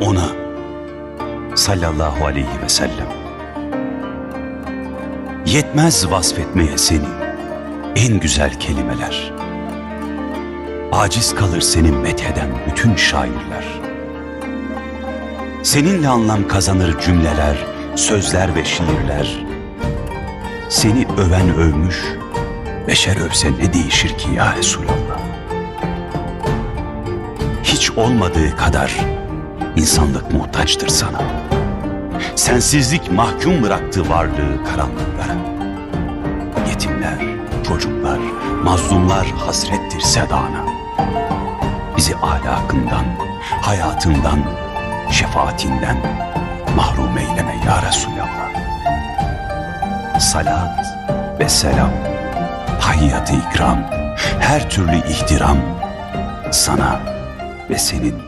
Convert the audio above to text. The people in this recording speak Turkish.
ona sallallahu aleyhi ve sellem. Yetmez vasfetmeye seni en güzel kelimeler. Aciz kalır seni metheden bütün şairler. Seninle anlam kazanır cümleler, sözler ve şiirler. Seni öven övmüş, beşer övse ne değişir ki ya Resulallah? Hiç olmadığı kadar insanlık muhtaçtır sana. Sensizlik mahkum bıraktı varlığı karanlıklara. Yetimler, çocuklar, mazlumlar hasrettir sedana. Bizi ahlakından, hayatından, şefaatinden mahrum eyleme ya Resulallah. Salat ve selam, tahiyyat-ı ikram, her türlü ihtiram sana ve senin